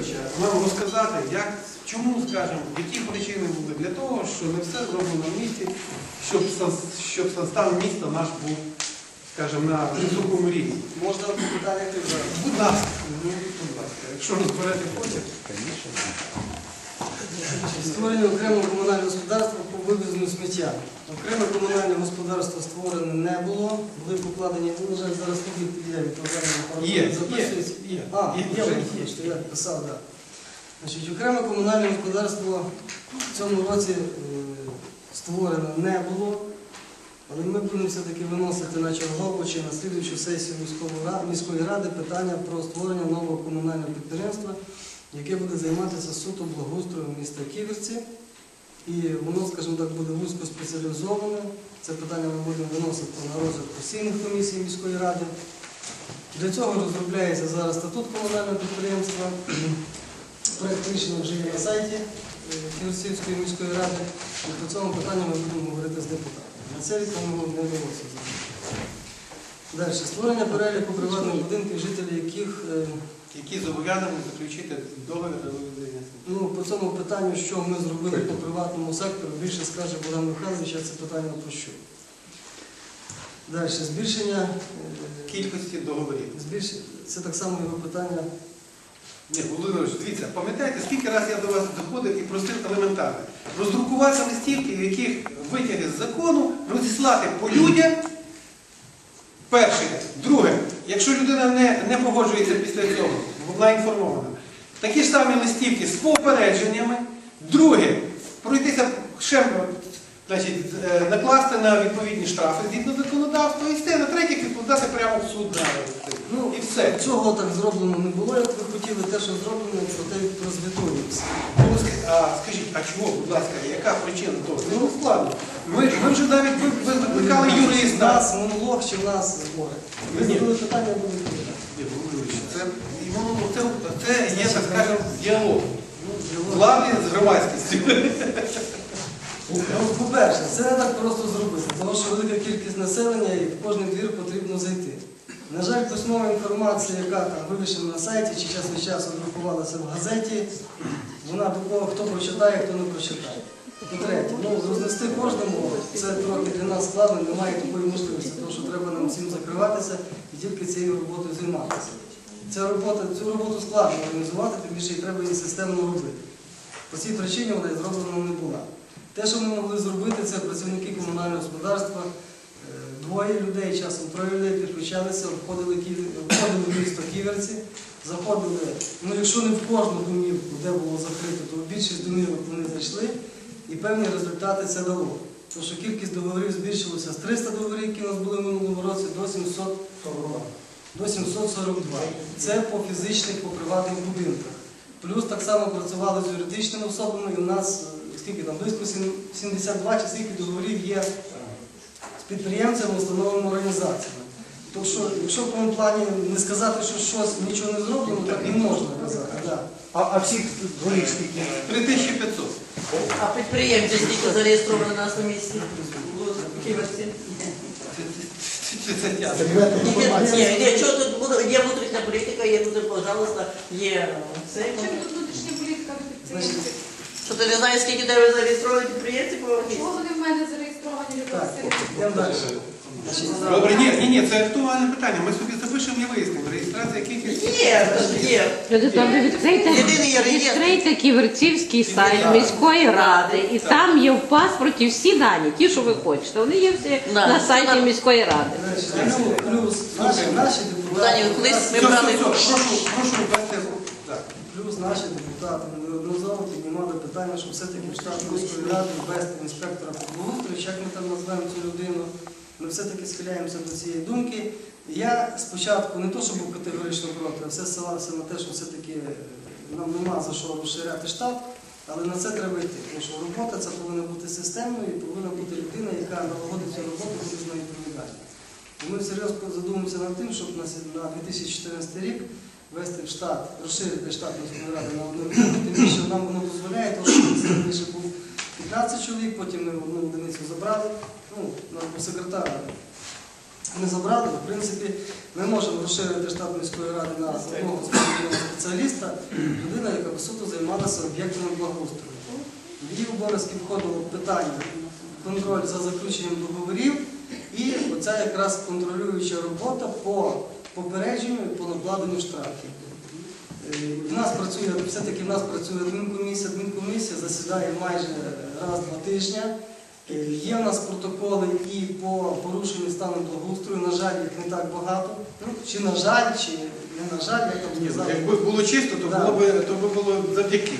Вікторовича нам розказати, як, чому, скажімо, які причини були для того, що не все зроблено в місті, щоб, щоб состав міста наш був, скажімо, на високому рівні. Можна одне питання? Будь ласка, ну, будь ласка, якщо розберете потім. Створення окремого комунального господарства по вивезенню сміття. Окреме комунальне господарство створене не було. Були покладені, ну, на жаль, зараз тобі Є, є, записується. є, А, є, є, я писав, так. Значить, окреме комунальне господарство в цьому році е, створено не було. Але ми будемо все-таки виносити на чергову чи на слідуючу сесію міської ради питання про створення нового комунального підприємства, яке буде займатися суто благоустроєм міста Ківерці. І воно, скажімо так, буде вузько спеціалізоване. Це питання ми будемо виносити на розгляд постійних комісій міської ради. Для цього розробляється зараз статут комунального підприємства. Проект рішення вже є на сайті е, Ківерцівської міської ради. І по цьому питанню ми будемо говорити з депутатами. На це ми не виносимо. Далі. Створення переліку приватних будинків, жителі яких е, Які зобов'язані заключити договір на вивезення. Ну, по цьому питанню, що ми зробили по приватному сектору, більше скаже Богдан Михайлович, а це питання про що. Далі, збільшення, е, Кількості договорів. збільшення, це так само його питання. Ні, Володимирович, дивіться, пам'ятаєте, скільки разів я до вас заходив і просив елементарно. Роздрукувати листівки, в яких витяги з закону, розіслати по людям. Перше. Друге, якщо людина не, не погоджується після цього, вона інформована. Такі ж самі листівки з попередженнями. Друге, пройтися ще, значить, е, накласти на відповідні штрафи згідно законодавства і все, на третє відкладати прямо в суд на Ну, і все. Цього так зроблено не було, як ви хотіли, те, що зроблено, про те прозвітуємося. Ну, А скажіть, а чого, будь ласка, яка причина того? Ну, складно. Ми, ми вже навіть ви, ви викликали У юриста. нас монолог чи в нас збори? Ви задали питання, я буду відповідати. Це, і воно, ну, це, це є, так скажемо, діалог. Ну, діалог. Влади з громадськістю. Ну, По-перше, це не так просто зробити, тому що велика кількість населення і в кожний двір потрібно зайти. На жаль, письмова інформація, яка там вивішена на сайті чи час від часу друкувалася в газеті, вона до кого хто прочитає, хто не прочитає. По-третє, ну, рознести кожному це трохи для нас складно, немає такої можливості, тому що треба нам всім закриватися і тільки цією роботою займатися. Ця робота, цю роботу складно організувати, тим більше і треба її системно робити. По цій причині вона і зроблена не була. Те, що ми могли зробити, це працівники комунального господарства, е, двоє людей, часом троє людей підключалися, входили в місто Ківерці, заходили, ну якщо не в кожну домівку, де було закрито, то в більшість домівок вони зайшли, і певні результати це дало. Тому що кількість договорів збільшилася з 300 договорів, які у нас були в минулому році, до 742. До 742. Це по фізичних, по приватних будинках. Плюс так само працювали з юридичними особами, і у нас е, скільки там близько 72 чи скільки договорів є з підприємцями, установами, організаціями. Тому що, якщо в тому плані не сказати, що щось нічого не зроблено, так не можна казати. Да. А, а всіх дворів скільки? 3500. А підприємці скільки зареєстровано на нас на місці? Ківерці? Ні, ні, чого тут буде, є внутрішня політика, є тут, пожалуйста, є це. Чим тут внутрішня політика Значить, підприємців? Що ти не знаєш, скільки тебе зареєстровані підприємці Чого вони в мене зареєстровані Так, люди? йдемо далі. Добре, ні, ні, ні, це актуальне питання. Ми собі запишемо і вияснимо. Реєстрація кількість. Є, є. Люди добре відкрийте, Єдиний є реєстр. відкрийте ківерцівський сайт міської ради, і там є в паспорті всі дані, ті, що ви хочете. Вони є всі Да. на сайті міської ради. далі. Плюс наші, депутати. колись ми Все, брали. все, все, прошу, прошу ввести. Так. Плюс наші депутати неодноразово піднімали питання, що все-таки в штат міської ради ввести інспектора по благоустрою, чи як ми там назвемо цю людину. Ми все-таки схиляємося до цієї думки. Я спочатку не то, що був категорично проти, а все ссилався на те, що все-таки е, нам нема за що розширяти штат, але на це треба йти. Тому що робота це повинна бути системною і повинна бути людина, яка налагодить цю роботу, з нею відповідальна. І ми всерйоз задумуємося над тим, щоб на 2014 рік ввести в штат, розширити штат міської ради на одну людину, тим більше нам воно дозволяє, тому що це раніше був 15 чоловік, потім ми одну одиницю забрали, ну, по секретарю ми забрали. В принципі, ми можемо розширити штат міської ради на одного спеціаліста, людина, яка по суто займалася об'єктами благоустрою. В її обов'язки входило питання контроль за заключенням договорів і оця якраз контролююча робота по попередженню і по накладенню штрафів. В нас працює, все-таки в нас працює адмінкомісія. Адмінкомісія засідає майже раз-два тижня. Е, Є в нас протоколи і по порушенню стану благоустрою. На жаль, їх не так багато. Ну, чи на жаль, чи не на жаль, як там ну, сказали. Якби було чисто, то було б то було завдяки.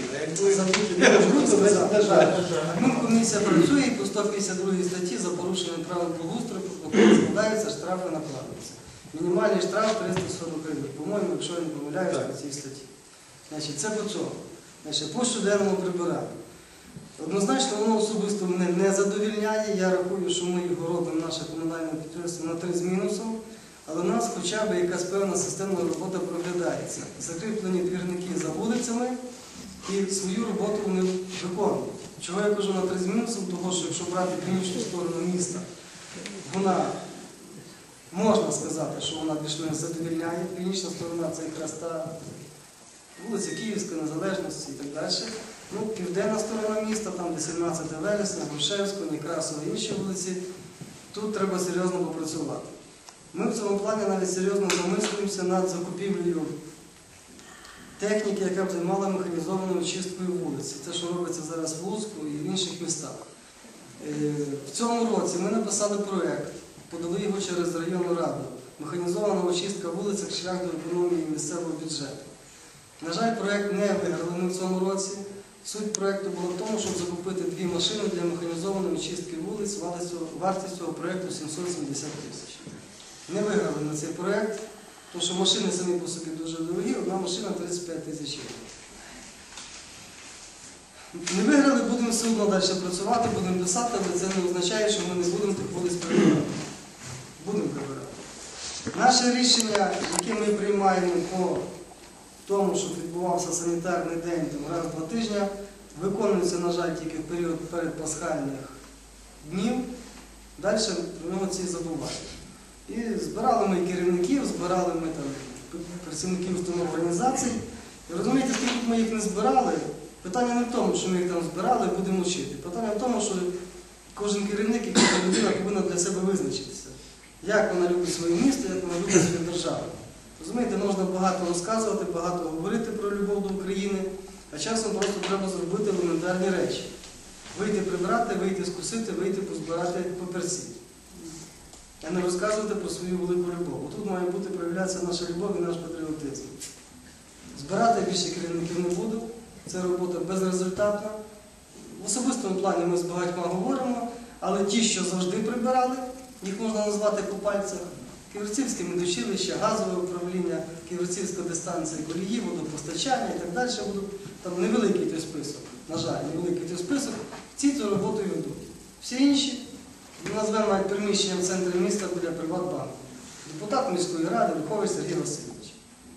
Адмінкомісія працює і по 152 статті за порушення правил благоустрою протоколи складаються, штрафи накладаються. Мінімальний штраф 340 гривень, по-моєму, якщо я не помиляюсь по цій статті. Значить, це по цьому. Значить, по щоденному прибиранню. Однозначно, воно особисто мене не задовільняє. Я рахую, що ми його робимо, наше комунальне підприємство, на три з мінусом. Але в нас хоча б якась певна системна робота проглядається. Закріплені двірники за вулицями і свою роботу вони виконують. Чого я кажу на три з мінусом? Того, що якщо брати північну сторону міста, вона можна сказати, що вона більш-менш задовільняє. Північна сторона це якраз та вулиця Київська, Незалежності і так далі. Ну, південна сторона міста, там де 17 вересня, Грушевського, Некрасова інші вулиці, тут треба серйозно попрацювати. Ми в цьому плані навіть серйозно замислюємося над закупівлею техніки, яка б займала механізованою чисткою вулиці. Те, що робиться зараз в Луцьку і в інших містах. Е, В цьому році ми написали проєкт, подали його через районну раду. Механізована очистка вулиць шлях до економії місцевого бюджету. На жаль, проєкт не виграли в цьому році. Суть проєкту була в тому, щоб закупити дві машини для механізованої чистки вулиць. Вартість цього- проєкту 770 тисяч. Не виграли на цей проєкт, тому що машини самі по собі дуже дорогі, одна машина 35 тисяч євро. Не виграли, будемо все одно далі працювати, будемо писати, але це не означає, що ми не будемо тих вулиць прибирати. Будемо прибирати. Наше рішення, яке ми приймаємо по тому, щоб відбувався санітарний день там, раз в два тижні, виконується, на жаль, тільки в період передпасхальних днів. Далі про нього ці забувають. І збирали ми керівників, збирали ми там працівників організацій. І розумієте, скільки ми їх не збирали, питання не в тому, що ми їх там збирали будемо вчити. Питання в тому, що кожен керівник і кожна людина повинна для себе визначитися, як вона любить своє місто, як вона любить свою державу. Розумієте, можна багато розказувати, багато говорити про любов до України, а часом просто треба зробити елементарні речі. Вийти прибрати, вийти скусити, вийти позбирати папірці. А не розказувати про свою велику любов. Тут має бути проявлятися наша любов і наш патріотизм. Збирати більше керівників не буду, це робота безрезультатна. В особистому плані ми з багатьма говоримо, але ті, що завжди прибирали, їх можна назвати по пальцях. Ківерцівське медучилище, газове управління, Ківерцівська дистанція колії, водопостачання і так далі. Там невеликий той список. На жаль, невеликий той список. Ці цю роботу ведуть. Всі інші назвемо навіть в центрі міста біля Приватбанку. Депутат міської ради Верховий Сергій Васильович.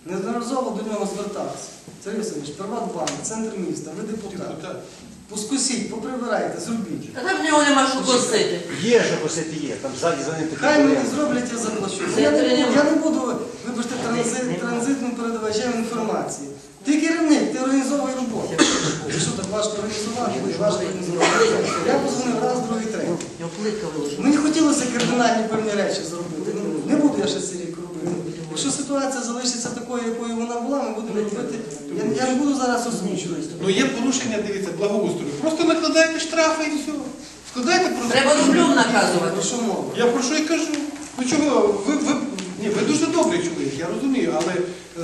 Неодноразово до нього звертався. Сергій Васильович, Приватбанк, центр міста, ви депутат. Депутат. Поскусіть, поприбирайте, зробіть. Та там в нього нема що косити. Є що косити є, там ззаді за ним такі Хай мені зроблять, я заплачу. Я не, буду- я не буду, вибачте, транзит, транзитним передавачем інформації. Ти керівник, ти організовуй роботу. Що так важко організувати? Важко організувати. Я позвонив раз, другий, третій. Його плитка виложена. Мені хотілося кардинальні певні речі зробити. Ну, не буду я ще цей рік робити. Якщо ситуація залишиться такою, якою вона була, ми будемо робити. Я, я не буду зараз озвучувати. Ну є порушення, дивіться, благоустрою. Просто накладайте штрафи і все. Складайте просто. Треба дублю наказувати. Про що мова? Я про що і кажу. Ну чого, ви, ви, ні, ви дуже добрий чоловік, я розумію, але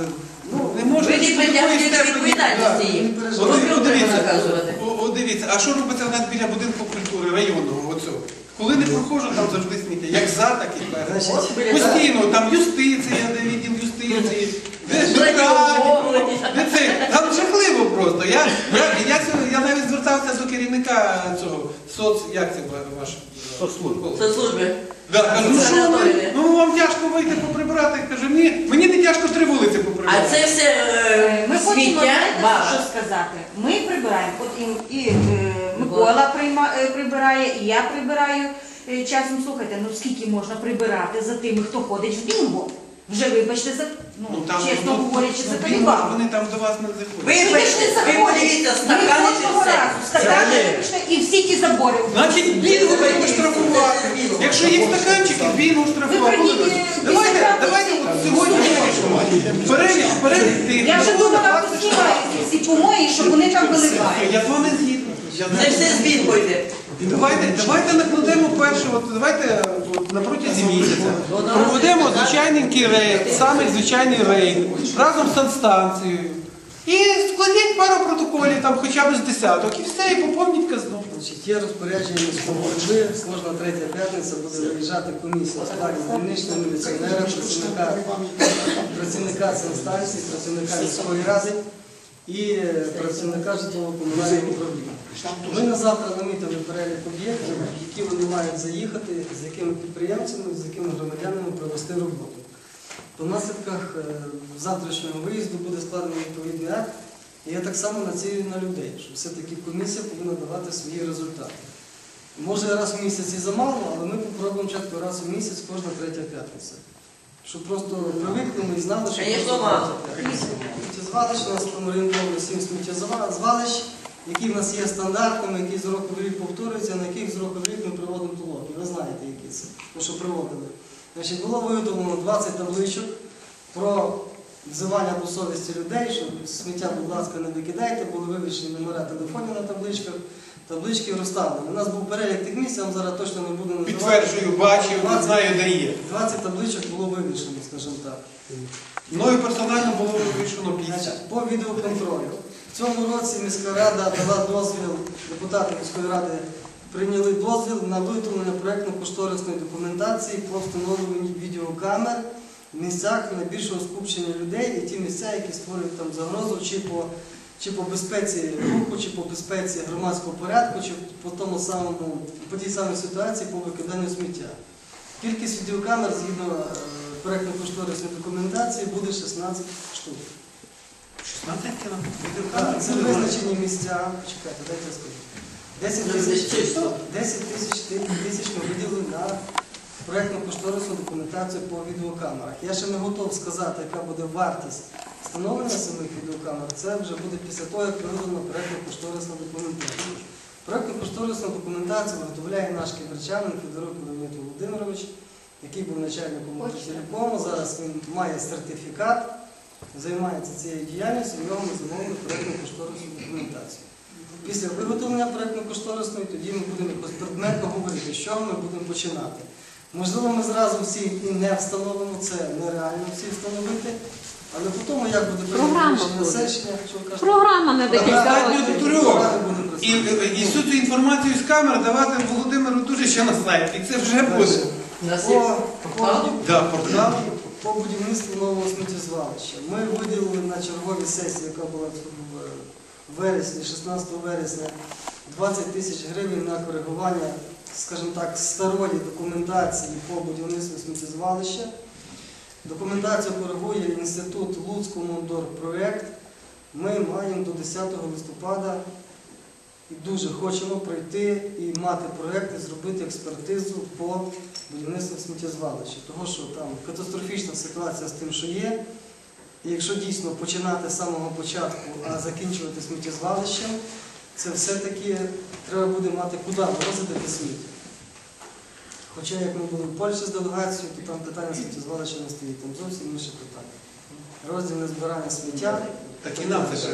е, ну, не можна. Ви не притягуєте до відповідальності Не їх. от треба наказувати. о, о, дивіться, а що робиться в нас біля будинку культури районного? Коли не проходжу, там завжди сміття. Як за, так і перед. Постійно, там юстиція, де відділ юстиції, де де це. Там жахливо просто. Я, я, я, я навіть звертався до керівника цього соц, як це ваш? Соцслужби. Це служби. Да, кажу, ну Це що ви? Ну вам тяжко вийти поприбирати. Каже, ні, мені не тяжко три вулиці поприбирати. А це все е, Ми хочемо сміття знаєте, що сказати. Ми прибираємо. От і, і е, Микола прийма, е, прибирає, і я прибираю. е, часом слухайте, ну скільки можна прибирати за тими, хто ходить в бінго? Вже вибачте за ну, чесно ну, говорячи, ну, за бінго. Вони там до вас не заходять. Ви, Ну, ви, подивіться, стакани чи все. стакани і всі ті забори. Значить, бінго треба штрафувати. Якщо є стаканчики, бінго штрафувати. Давайте, давайте от сьогодні вирішимо. Перелік, перелік тих. Я вже думала, поснімаю всі помої, щоб вони там виливають. Я з вами. Я з Це збір пойде. І давайте, давайте накладемо перше, от давайте от, на протязі місяця проведемо звичайненький рейд, самий звичайний рейд, разом з санстанцією. І складіть пару протоколів, там хоча б з десяток, і все, і поповніть казну. Значить, є розпорядження міського голови, кожна третя п'ятниця буде виїжджати комісія складі дільничного міліціонера, працівника, працівника санстанції, працівника міської ради і е, працівника житлово-комунального управління. Ми на завтра намітили перелік об'єктів, які вони мають заїхати, з якими підприємцями, з якими громадянами провести роботу. По наслідках е, завтрашнього виїзду буде складений відповідний акт. І я так само націлюю на людей, що все-таки комісія повинна давати свої результати. Може раз в місяць і замало, але ми попробуємо чітко раз в місяць кожна третя п'ятниця. Щоб просто привикли ми і знали, що Конечно, мало. Сміттєзвалищ у нас там орієнтовно 7 сміттєзвалищ, які в нас є стандартами, які з року в рік повторюються, на яких з року в рік ми приводимо толоки. Ви знаєте, які це, тому що приводили. Значить, було виготовлено 20 табличок про взивання до совісті людей, що сміття, будь ласка, не викидайте, були вивішені номера телефонів на табличках, таблички розставлені. У нас був перелік тих місць, я вам зараз точно не буду називати. Підтверджую, бачив, не 20 знаю, де є. 20 табличок було вивішено, скажімо так. Мною персонально було вирішено 50. По відеоконтролю. В цьому році міська рада дала дозвіл, депутати міської ради прийняли дозвіл на виготовлення проєктно-кошторисної документації по встановленню відеокамер в місцях найбільшого скупчення людей і ті місця, які створюють там загрозу чи по, чи по безпеці руху, чи по безпеці громадського порядку, чи по тому самому, по тій самій ситуації по викиданню сміття. Кількість відеокамер згідно е, проєктно-кошторисної документації буде 16 штук. 16 ціна. Це визначені місця. Чекайте, дайте я скажу. 10 тисяч 10 тисяч ти- тисяч ми виділили на проєктно-кошторисну документацію по відеокамерах. Я ще не готов сказати, яка буде вартість встановлення самих відеокамер. Це вже буде після того, як виготовлена проєктно-кошторисна документація. Проєктно-кошторисну документацію виготовляє наш кіберчанин Федорук Леонід Володимирович, який був начальником телекому. Зараз він має сертифікат займається цією діяльністю, в нього ми замовили проєктну кошторисну документацію. Після виготовлення проєктно-кошторисної тоді ми будемо якось предметно говорити, що ми будемо починати. Можливо, ми зразу всі і не встановимо, це нереально всі встановити, але по тому, як буде прийнято Програма рішення буде. що? Програма на декілька Достатньо років. до трьох. І, і всю цю інформацію з камер давати Володимиру дуже ще на сайт. І це вже буде. У нас є По, по, Да, портал. по будівництву нового сміттєзвалища. Ми виділили на черговій сесії, яка була в вересні, 16 вересня, 20 тисяч гривень на коригування, скажімо так, старої документації по будівництву сміттєзвалища. Документацію коригує інститут Луцького Мондор проєкт. Ми маємо до 10 листопада і дуже хочемо пройти і мати проєкт і зробити експертизу по будівництву сміттєзвалища. Тому що там катастрофічна ситуація з тим, що є. І якщо дійсно починати з самого початку, а закінчувати сміттєзвалищем, це все-таки треба буде мати куди вивозити сміття. Хоча як ми були в Польщі з делегацією, то там питання сміттєзвалища не стоїть, там зовсім інше питання. Роздільне збирання сміття. Так і нам це ще.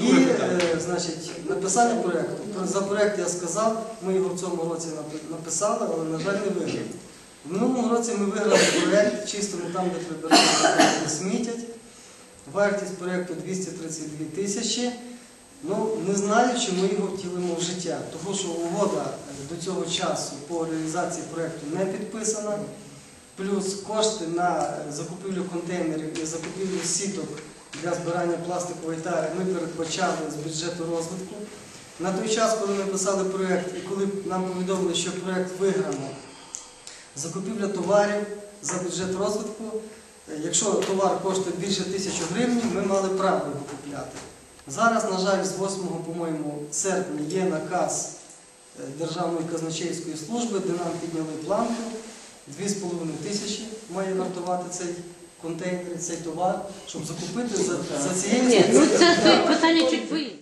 І, е, значить, написання проєкту. За проєкт я сказав, ми його в цьому році написали, але, на жаль, не виграли. В минулому році ми виграли проєкт, чисто ми там, де прибирають, де смітять. Вартість проєкту 232 тисячі. Ну, не знаю, чи ми його втілимо в життя, тому що угода е, до цього часу по реалізації проєкту не підписана. Плюс кошти на закупівлю контейнерів і закупівлю сіток для збирання пластикової тари ми передбачали з бюджету розвитку. На той час, коли ми писали проєкт і коли нам повідомили, що проєкт виграно, закупівля товарів за бюджет розвитку, е, якщо товар коштує більше тисячі гривень, ми мали право його купляти. Зараз, на жаль, з 8, по-моєму, серпня є наказ е, Державної казначейської служби, де нам підняли планку. 2,5 тисячі має вартувати цей контейнер, цей товар, щоб закупити за, за цією Ні, ну це чуть питання